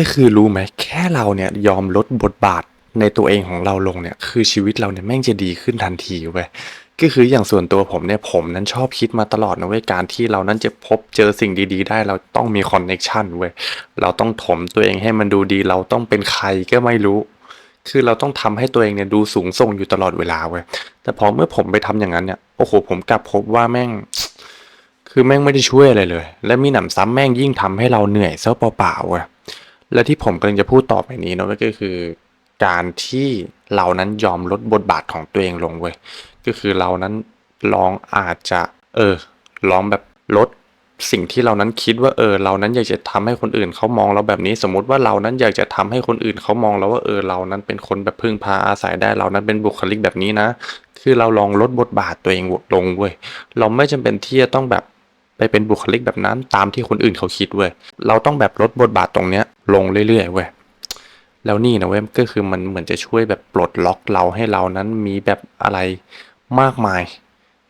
ฮ้ยคือรู้ไหมแค่เราเนี่ยยอมลดบทบาทในตัวเองของเราลงเนี่ย คือชีวิตเราเนี่ยแม่งจะดีขึ้นทันทีเว้ยก็คืออย่างส่วนตัวผมเนี่ยผมนั้นชอบคิดมาตลอดนะเว้ยการที่เรานั้นจะพบเจอสิ่งดีๆ ได้เราต้องมีคอนเน็ชันเว้ยเราต้องถมตัวเองให้มันดูดีเราต้องเป็นใครก็ไม่รู้ คือเราต้องทำให้ตัวเองเนี่ยดูสูงส่งอยู่ตลอดเวลาเว้ยแต่พอเมื่อผมไปทำอย่างนั้นเนี่ยโอ้โหผมกลับพบว่าแม่ง คือแม่งไม่ได้ช่วยอะไรเลย และมีหนำซ้ำแม่งยิ่งทำให้เราเหนื่อยเส้าเปล่าๆเว้ย และที่ผมกำลังจะพูดต่อไปนี้เนาะก็คือ การที่เรานั้นยอมลดบทบาทของตัวเองลงเว้ยก็คือเรานั้นลองอาจจะเออลองแบบลดสิ่งที่เรานั้นคิดว่าเออเรานั้นอยากจะทำให้คนอื่นเขามองเราแบบนี้สมมติว่าเรานั้นอยากจะทำให้คนอื่นเขามองเราว่าเออเรานั้นเป็นคนแบบพึ่งพาอาศัยได้เรานั้นเป็นบุคลิกแบบนี้นะ คือเราลองลดบทบาทตัวเองลงเว้ยเราไม่จำเป็นที่จะต้องแบบไปเป็นบุคลิกแบบนั้นตามที่คนอื่นเขาคิดเว้ยเราต้องแบบลดบทบาทตรงเนี้ย ลงเรื่อยๆเว้ยแล้วนี่นะเว้ยก็คือมันเหมือนจะช่วยแบบปลดล็อกเราให้เรานั้นมีแบบอะไรมากมาย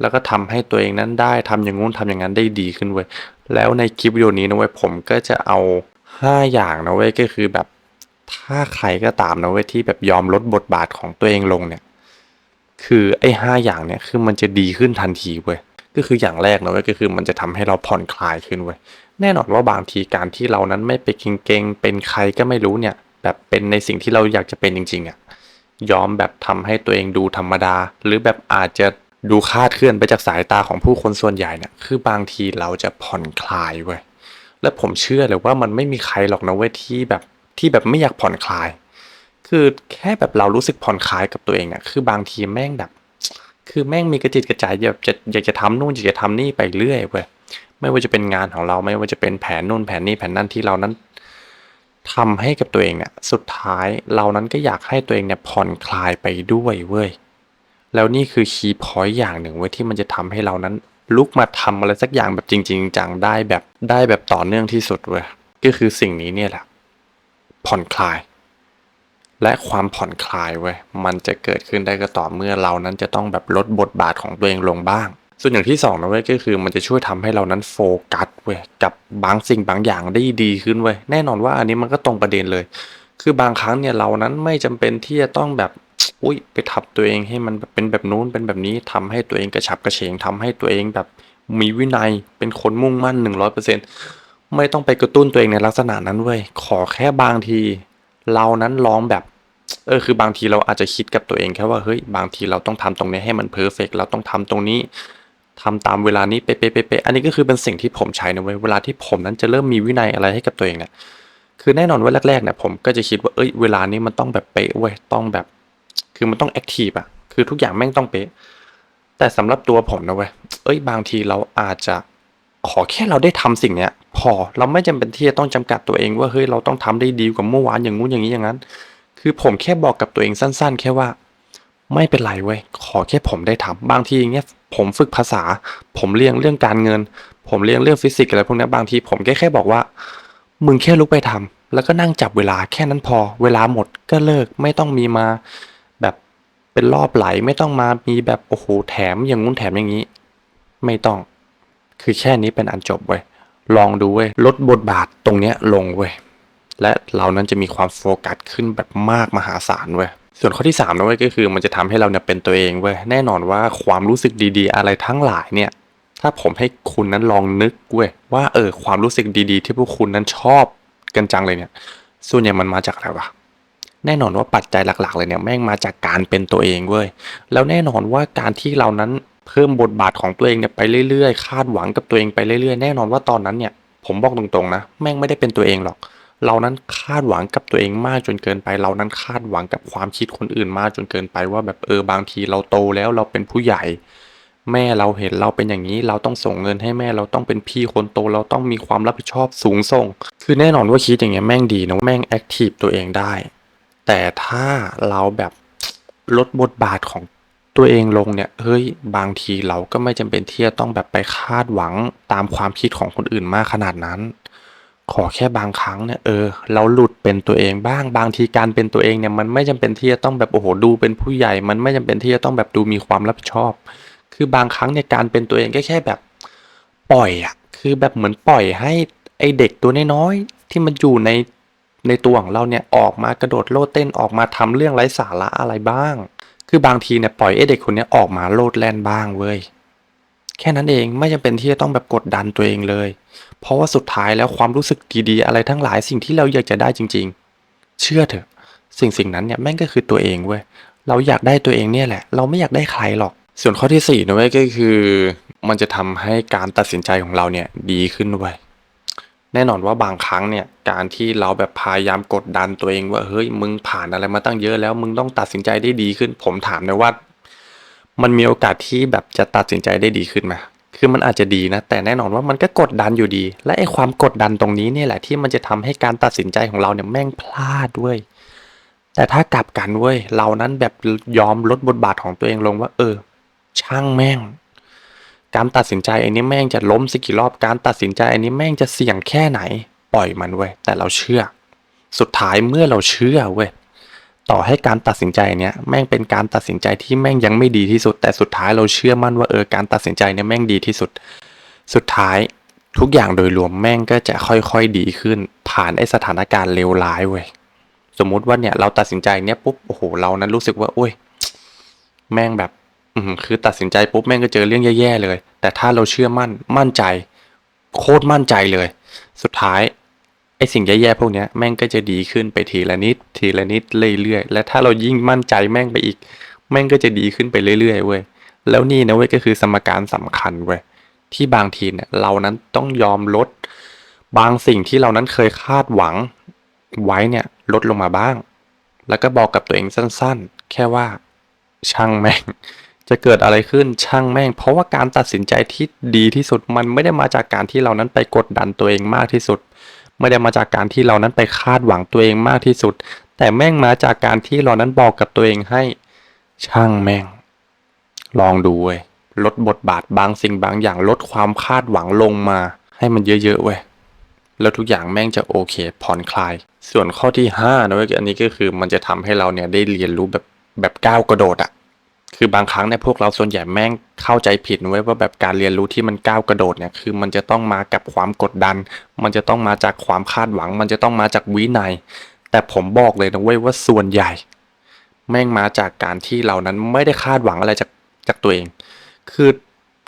แล้วก็ทำให้ตัวเองนั้นได้ทำอย่างงู้นทำอย่างนั้นได้ดีขึ้นเว้ยแล้วในคลิปวิดีโอนี้นะเว้ยผมก็จะเอา 5 อย่างนะเว้ยก็คือแบบถ้าใครก็ตามนะเว้ยที่แบบยอมลดบทบาทของตัวเองลงเนี่ย คือไอ้ห้าอย่างเนี่ยคือมันจะดีขึ้นทันทีเว้ยก็คืออย่างแรกนะเว้ยก็คือมันจะทำให้เราผ่อนคลายขึ้นเว้ย แน่นอนว่าบางทีการที่เรานั้นไม่ไปเก่งๆเป็นใครก็ไม่รู้เนี่ย แบบเป็นในสิ่งที่เราอยากจะเป็นจริงๆอะ่ะยอมแบบทำให้ตัวเองดูธรรมดา หรือแบบอาจจะดูคาดเคลื่อนไปจากสายตาของผู้คนส่วนใหญ่เนี่ยคือบางทีเราจะผ่อนคลายเว้ยและผมเชื่อเลยว่ามันไม่มีใครหรอกนะเว้ยที่แบบที่แบบไม่อยากผ่อนคลาย คือแค่แบบเรารู้สึกผ่อนคลายกับตัวเองเนี่ยคือบางทีแม่งแบบ คือแม่งมีกระจิตกระใจแบบจะอยากจะทำนู่นอยากจะทำนี่ไปเรื่อยเว้ย ไม่ว่าจะเป็นงานของเราไม่ว่าจะเป็นแผนนู่นแผนนี่แผนนั่นที่เรานั้นทำให้กับตัวเองเนี่ยสุดท้ายเรานั้นก็อยากให้ตัวเองเนี่ยผ่อนคลายไปด้วยเว้ยแล้วนี่คือคีย์พอยต์อย่างหนึ่งเว้ยที่มันจะทำให้เรานั้นลุกมาทำอะไรสักอย่างแบบจริง ๆ จังได้แบบได้แบบต่อเนื่องที่สุดเว้ยก็คือสิ่งนี้เนี่ยแหละผ่อนคลาย และความผ่อนคลายเว้ยมันจะเกิดขึ้นได้ก็ต่อเมื่อเรานั้นจะต้องแบบลดบทบาทของตัวเองลงบ้าง ส่วนอย่างที่สองนะเว้ยก็คือมันจะช่วยทำให้เรานั้นโฟกัสเว้ยกับบางสิ่งบางอย่างได้ดีขึ้นเว้ยแน่นอนว่าอันนี้มันก็ตรงประเด็นเลย คือบางครั้งเนี่ยเรานั้นไม่จำเป็นที่จะต้องแบบอุ้ยไปทับตัวเองให้มันแบบเป็นแบบนู้นเป็นแบบนี้ทำให้ตัวเองกระฉับกระเฉงทำให้ตัวเองแบบมีวินัยเป็นคนมุ่งมั่นหนึ่งร้อยเปอร์เซ็นไม่ต้องไปกระตุ้นตัวเองในลักษณะนั้นเว้ยขอแค่บางที เรานั้นลองแบบเออคือบางทีเราอาจจะคิดกับตัวเองแค่ว่าเฮ้ยบางทีเราต้องทำตรงนี้ให้มันเพอร์เฟกเราต้องทำตรงนี้ ทำตามเวลานี้เป๊ะๆอันนี้ก็คือเป็นสิ่งที่ผมใช้นะเว้ยเวลาที่ผมนั้นจะเริ่มมีวินัยอะไรให้กับตัวเองเนี่ยคือแน่นอนว่าแรกๆเนี่ยผมก็จะคิดว่าเอ้ยเวลานี้มันต้องแบบเป๊ะเว้ยต้องแบบ คือมันต้องแอคทีฟอะคือทุกอย่างแม่งต้องเป๊ะแต่สำหรับตัวผมนะเว้ยเอ้ยบางทีเราอาจจะขอแค่เราได้ทำสิ่งเนี้ย พอเราไม่จำเป็นที่จะต้องจำกัดตัวเองว่าเฮ้ยเราต้องทำได้ดีกว่าเมื่อวานอย่างงู้นอย่างนี้อย่างนั้น คือผมแค่บอกกับตัวเองสั้น ๆ แค่ว่า ไม่เป็นไรเว้ยขอแค่ผมได้ทำบางทีอย่างเงี้ย ผมฝึกภาษา ผมเรียนเรื่องการเงิน ผมเรียนเรื่องฟิสิกส์อะไรพวกนี้บางทีผมแค่แค่บอกว่า มึงแค่ลุกไปทำแล้วก็นั่งจับเวลาแค่นั้นพอ เวลาหมดก็เลิกไม่ต้องมีมาแบบเป็นรอบไหลไม่ต้องมามีแบบโอ้โหแถมอย่างงู้นแถมอย่างนี้ ไม่ต้อง คือแค่นี้เป็นอันจบเว้ยลองดูเว้ยลดบทบาทตรงเนี้ยลงเว้ยและเรานั้นจะมีความโฟกัสขึ้นแบบมากมหาศาลเว้ย ส่วนข้อที่3นะเว้ยก็คือมันจะทำให้เราเนี่ยเป็นตัวเองเว้ยแน่นอนว่าความรู้สึกดีๆ อะไรทั้งหลายเนี่ย ถ้าผมให้คุณนั้นลองนึกเว้ยว่าเออความรู้สึกดีๆ ที่พวกคุณนั้นชอบกันจังเลยเนี่ย ส่วนใหญ่มันมาจากอะไรวะแน่นอนว่าปัจจัยหลักๆ เลยเนี่ยแม่งมาจากการเป็นตัวเองเว้ยแล้วแน่นอนว่าการที่เรานั้นเพิ่มบทบาทของตัวเองเนี่ยไปเรื่อยๆ คาดหวังกับตัวเองไปเรื่อยๆ แน่นอนว่าตอนนั้นเนี่ย ผมบอกตรงๆนะ แม่งไม่ได้เป็นตัวเองหรอก เรานั้นคาดหวังกับตัวเองมากจนเกินไป เรานั้นคาดหวังกับความคิดคนอื่นมากจนเกินไปว่าแบบเออบางทีเราโตแล้วเราเป็นผู้ใหญ่ แม่เราเห็นเราเป็นอย่างนี้ เราต้องส่งเงินให้แม่เราต้องเป็นพี่คนโตเราต้องมีความรับผิดชอบสูงส่ง คือแน่นอนว่าคิดอย่างเงี้ยแม่งดีนะแม่งแอคทีฟตัวเองได้ แต่ถ้าเราแบบลดบทบาทของตัวเองลงเนี่ยเฮ้ยบางทีเราก็ไม่จำเป็นที่จะต้องแบบไปคาดหวังตามความคิดของคนอื่นมากขนาดนั้น ขอแค่บางครั้งเนี่ยเออเราหลุดเป็นตัวเองบ้างบางทีการเป็นตัวเองเนี่ยมันไม่จำเป็นที่จะต้องแบบโอ้โหดูเป็นผู้ใหญ่ มันไม่จำเป็นที่จะต้องแบบดูมีความรับผิดชอบ คือบางครั้งเนี่ยการเป็นตัวเองก็แค่แบบปล่อยอะคือแบบเหมือนปล่อยให้ไอเด็กตัวน้อยๆที่มันอยู่ในในตัวของเราเนี่ยออกมากระโดดโลดเต้นออกมาทำเรื่องไร้สาระอะไรบ้าง คือบางทีเนี่ยปล่อยไอเด็กคนนี้ออกมาโลดแล่นบ้างเว้ยแค่นั้นเองไม่จำเป็นที่จะต้องแบบกดดันตัวเองเลย เพราะว่าสุดท้ายแล้วความรู้สึกดีๆ อะไรทั้งหลายสิ่งที่เราอยากจะได้จริง ๆ เชื่อเถอะ สิ่งสิ่งนั้นเนี่ยแม่งก็คือตัวเองเว้ยเราอยากได้ตัวเองเนี่ยแหละ เราไม่อยากได้ใครหรอก ส่วนข้อที่สี่นะเว้ยก็คือ มันจะทำให้การตัดสินใจของเราเนี่ยดีขึ้นเว้ยแน่นอนว่าบางครั้งเนี่ยการที่เราแบบพยายามกดดันตัวเองว่าเฮ้ยมึงผ่านอะไรมาตั้งเยอะแล้ว มึงต้องตัดสินใจได้ดีขึ้น ผมถามเลยว่า มันมีโอกาสที่แบบจะตัดสินใจได้ดีขึ้นไหม คือมันอาจจะดีนะ แต่แน่นอนว่ามันก็กดดันอยู่ดี และไอ้ความกดดันตรงนี้เนี่ยแหละที่มันจะทำให้การตัดสินใจของเราเนี่ยแม่งพลาดด้วย แต่ถ้ากลับกันเว้ยเรานั้นแบบยอมลดบทบาทของตัวเองลงว่า เออ ช่างแม่ง การตัดสินใจอันนี้แม่งจะล้มสักกี่รอบการตัดสินใจอันนี้แม่งจะเสี่ยงแค่ไหน ปล่อยมันเว้ยแต่เราเชื่อ สุดท้ายเมื่อเราเชื่อเว้ย ต่อให้การตัดสินใจเนี้ยแม่งเป็นการตัดสินใจที่แม่งยังไม่ดีที่สุด แต่สุดท้ายเราเชื่อมั่นว่าเออการตัดสินใจเนี้ยแม่งดีที่สุด สุดท้ายทุกอย่างโดยรวมแม่งก็จะค่อยๆดีขึ้น ผ่านไอสถานการณ์เลวร้ายเว้ยสมมุติว่าเนี่ยเราตัดสินใจเนี้ยปุ๊บโอ้โหเรานั้นรู้สึกว่าโอ้ยแม่งแบบอืมคือตัดสินใจปุ๊บแม่งก็เจอเรื่องแย่ๆเลย แต่ถ้าเราเชื่อมั่นมั่นใจ โคตรมั่นใจเลย สุดท้าย ไอสิ่งแย่ๆพวกเนี้ยแม่งก็จะดีขึ้นไปทีละนิด ทีละนิดเรื่อยๆ และถ้าเรายิ่งมั่นใจแม่งไปอีก แม่งก็จะดีขึ้นไปเรื่อยๆเว้ย แล้วนี่นะเว้ยก็คือสมการสำคัญเว้ยที่บางทีเนี่ยเรานั้นต้องยอมลด บางสิ่งที่เรานั้นเคยคาดหวังไว้เนี่ยลดลงมาบ้าง แล้วก็บอกกับตัวเองสั้นๆ แค่ว่าช่างแม่ง จะเกิดอะไรขึ้นช่างแม่ง เพราะว่าการตัดสินใจที่ดีที่สุดมันไม่ได้มาจากการที่เรานั้นไปกดดันตัวเองมากที่สุด ไม่ได้มาจากการที่เรานั้นไปคาดหวังตัวเองมากที่สุด แต่แม่งมาจากการที่เรานั้นบอกกับตัวเองให้ ช่างแม่ง ลองดูเว้ยลดบทบาทบางสิ่งบางอย่างลดความคาดหวังลงมา ให้มันเยอะๆเว้ยแล้วทุกอย่างแม่งจะโอเคผ่อนคลาย ส่วนข้อที่5นะเว้ยอันนี้ก็คือมันจะทำให้เราเนี่ยได้เรียนรู้แบบแบบก้าวกระโดดอะ คือบางครั้งเนี่ยพวกเราส่วนใหญ่แม่งเข้าใจผิดนะเว้ว่าแบบการเรียนรู้ที่มันก้าวกระโดดเนี่ยคือมันจะต้องมากับความกดดัน มันจะต้องมาจากความคาดหวัง มันจะต้องมาจากวินัย แต่ผมบอกเลยนะเว้ยว่าส่วนใหญ่ แม่งมาจากการที่เรานั้นไม่ได้คาดหวังอะไรจากจากตัวเอง คือ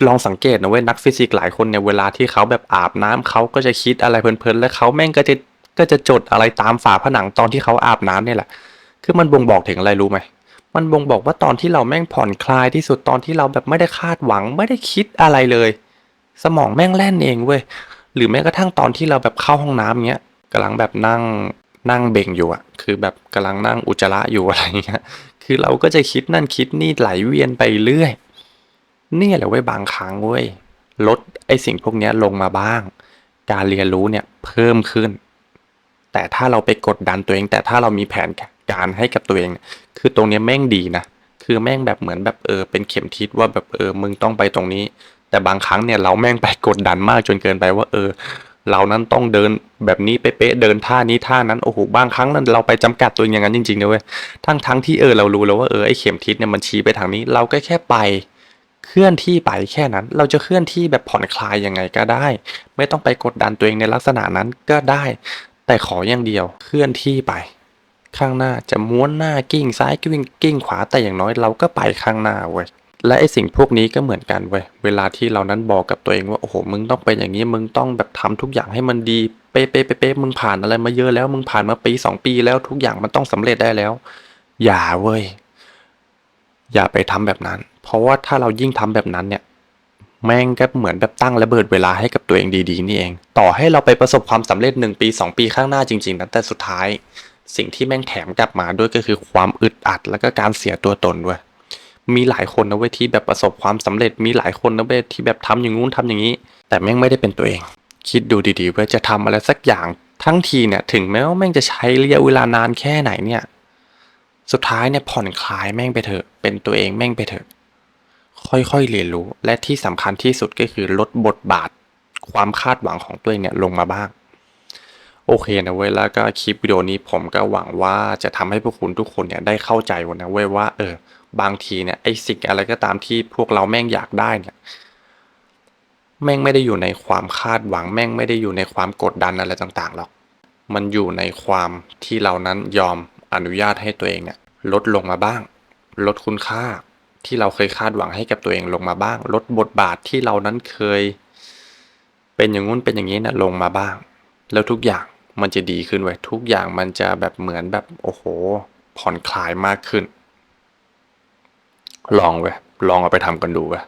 ลองสังเกตนะเว้ยนักฟิสิกส์หลายคนเนี่ยเวลาที่เขาแบบอาบน้ำเขาก็จะคิดอะไรเพลินๆแล้วเขาแม่งก็จะก็จะจดอะไรตามฝาผนังตอนที่เขาอาบน้ำเนี่ยแหละ คือมันบ่งบอกถึงอะไรรู้ไหม มันบ่งบอกว่าตอนที่เราแม่งผ่อนคลายที่สุดตอนที่เราแบบไม่ได้คาดหวังไม่ได้คิดอะไรเลย สมองแม่งแล่นเองเว้ยหรือแม้กระทั่งตอนที่เราแบบเข้าห้องน้ำเงี้ยกำลังแบบนั่งนั่งเบ่งอยู่อะคือแบบกำลังนั่งอุจจาระอยู่อะไรเงี้ยคือเราก็จะคิดนั่นคิดนี่ไหลเวียนไปเรื่อยเนี่ยแหละเว้ยบางครั้งเว้ยลดไอ้สิ่งพวกนี้ลงมาบ้าง การเรียนรู้เนี่ยเพิ่มขึ้น แต่ถ้าเราไปกดดันตัวเอง แต่ถ้าเรามีแผน การให้กับตัวเอง คือตรงนี้แม่งดีนะ คือแม่งแบบเหมือนแบบเออเป็นเข็มทิศว่าแบบเออมึงต้องไปตรงนี้ แต่บางครั้งเนี่ยเราแม่งไปกดดันมากจนเกินไปว่าเออ เรานั้นต้องเดินแบบนี้เป๊ะเดินท่านี้ท่านั้นโอ้โหบางครั้งนั้นเราไปจำกัดตัวเองอย่างนั้นจริงๆนะเว้ยทั้งทั้งที่เออเรารู้แล้วว่าเออไอ้เข็มทิศเนี่ยมันชี้ไปทางนี้ เราก็แค่ไปเคลื่อนที่ไปแค่นั้น เราจะเคลื่อนที่แบบผ่อนคลายยังไงก็ได้ ไม่ต้องไปกดดันตัวเองในลักษณะนั้นก็ได้ แต่ขออย่างเดียวเคลื่อนที่ไป ข้างหน้าจะม้วนหน้ากิ้งซ้ายกิ้งกิ้งขวาแต่อย่างน้อยเราก็ไปข้างหน้าเว้ยและไอสิ่งพวกนี้ก็เหมือนกันเว้ยเวลาที่เรานั้นบอกกับตัวเองว่าโอ้โหมึงต้องเป็นอย่างนี้มึงต้องแบบทำทุกอย่างให้มันดีเป๊ะเป๊ะเป๊ะเป๊ะมึงผ่านอะไรมาเยอะแล้วมึงผ่านมาปีสองปีแล้วทุกอย่างมันต้องสำเร็จได้แล้ว อย่าเว้ยอย่าไปทำแบบนั้น เพราะว่าถ้าเรายิ่งทำแบบนั้นเนี่ย แม่งก็เหมือนแบบตั้งระเบิดเวลาให้กับตัวเองดีๆนี่เอง ต่อให้เราไปประสบความสำเร็จหนึ่งปีสองปีข้างหน้าจริงๆนะแต่สุดท้าย สิ่งที่แม่งแถมกลับมาด้วยก็คือความอึดอัด แล้วก็การเสียตัวตนด้วย มีหลายคนนะเว้ยที่แบบประสบความสำเร็จ มีหลายคนนะเว้ยที่แบบทำอย่างงู้นทำอย่างนี้ แต่แม่งไม่ได้เป็นตัวเอง คิดดูดีๆว่าจะทำอะไรสักอย่างทั้งทีเนี่ยถึงแม้ว่าแม่งจะใช้ระยะเวลานานแค่ไหนเนี่ย สุดท้ายเนี่ยผ่อนคลายแม่งไปเถอะ เป็นตัวเองแม่งไปเถอะ ค่อยๆเรียนรู้ และที่สำคัญที่สุดก็คือลดบทบาท ความคาดหวังของตัวเองเนี่ยลงมาบ้าง โอเคนะเว้ยแล้วก็คลิปวิดีโอนี้ผมก็หวังว่าจะทำให้พวกคุณทุกคนเนี่ยได้เข้าใจวันนะเว้ยว่าเออบางทีเนี่ยไอสิ่งอะไรก็ตามที่พวกเราแม่งอยากได้เนี่ยแม่งไม่ได้อยู่ในความคาดหวังแม่งไม่ได้อยู่ในความกดดันอะไรต่างๆหรอก มันอยู่ในความที่เรานั้นยอมอนุญาตให้ตัวเองเนี่ยลดลงมาบ้าง ลดคุณค่าที่เราเคยคาดหวังให้กับตัวเองลงมาบ้าง ลดบทบาทที่เรานั้นเคย เป็นอย่างงู้นเป็นอย่างนี้นะลงมาบ้าง แล้วทุกอย่าง มันจะดีขึ้นไว้ทุกอย่างมันจะแบบเหมือนแบบโอ้โห ผ่อนคลายมากขึ้น ลองไว้ลองเอาไปทำกันดูไว้